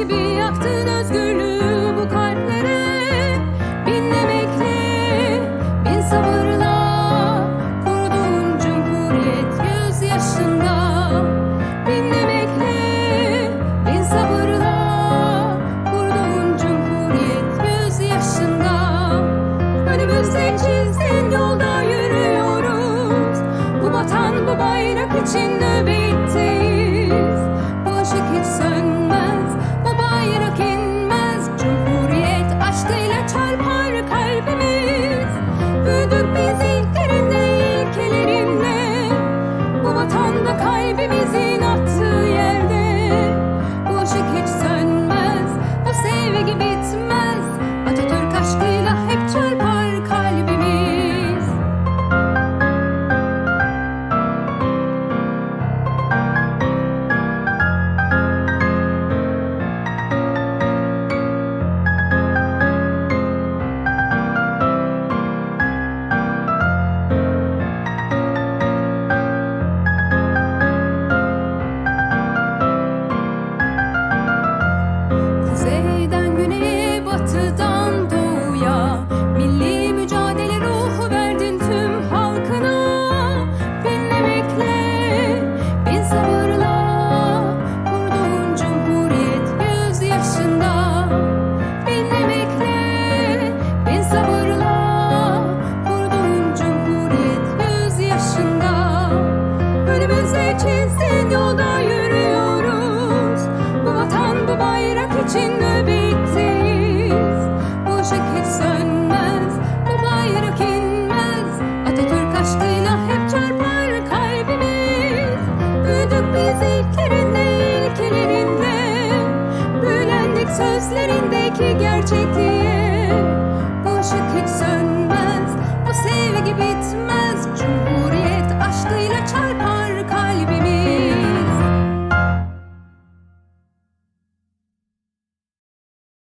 gibi yaktın özgürlüğü bu kalplere. Bin emekle, bin sabırla Kurduğun cumhuriyet göz yaşında Bin emekle, bin sabırla Kurduğun cumhuriyet göz yaşında Önümüzde çizdin yolda yürüyoruz. Bu vatan bu bayrak için nöbet ki gerçekliğe Bu ışık hiç sönmez Bu sevgi bitmez. Çünkü